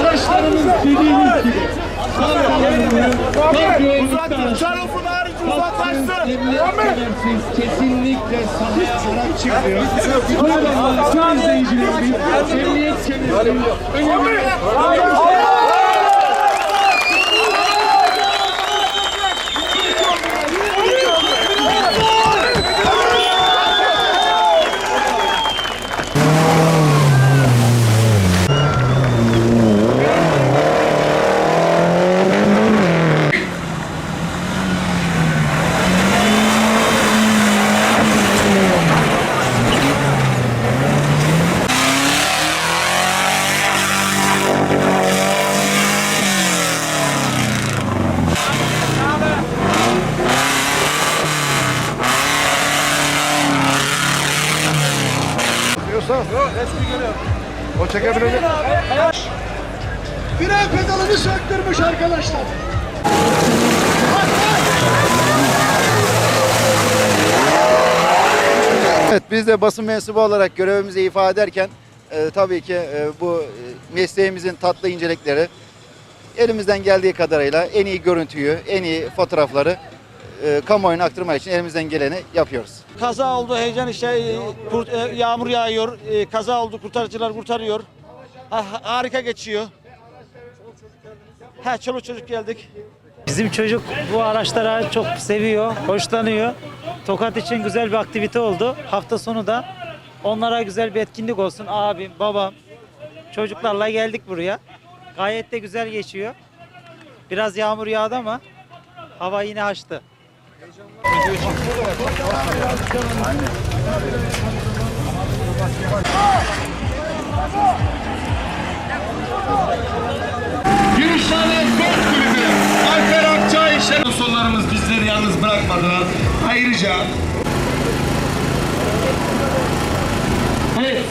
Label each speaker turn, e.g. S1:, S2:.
S1: Araçlarımız dediğimiz gibi
S2: uzaklaşsın.
S1: Emniyetsiz kesinlikle sahaya araç çıkmıyor. Bu nedenle tüm izleyicilerimiz emniyet kemerinin önemli
S2: Diyorsa. O çekebilecek.
S3: Fren pedalını söktürmüş arkadaşlar.
S2: Evet biz de basın mensubu olarak görevimizi ifade ederken e, tabii ki e, bu e, mesleğimizin tatlı incelikleri elimizden geldiği kadarıyla en iyi görüntüyü, en iyi fotoğrafları e, kamuoyuna aktarmak için elimizden geleni yapıyoruz.
S4: Kaza oldu heyecan işte e, kurt- e, yağmur yağıyor e, kaza oldu kurtarıcılar kurtarıyor Ha- harika geçiyor. Ha çoluk çocuk geldik.
S5: Bizim çocuk bu araçlara çok seviyor, hoşlanıyor. Tokat için güzel bir aktivite oldu. Hafta sonu da onlara güzel bir etkinlik olsun. Abim, babam, çocuklarla geldik buraya. Gayet de güzel geçiyor. Biraz yağmur yağdı ama hava yine açtı.
S1: Gümüşhane Golf Kulübü Alper Akçay Şenollarımız bizleri yalnız bırakmadılar. Ayrıca Evet.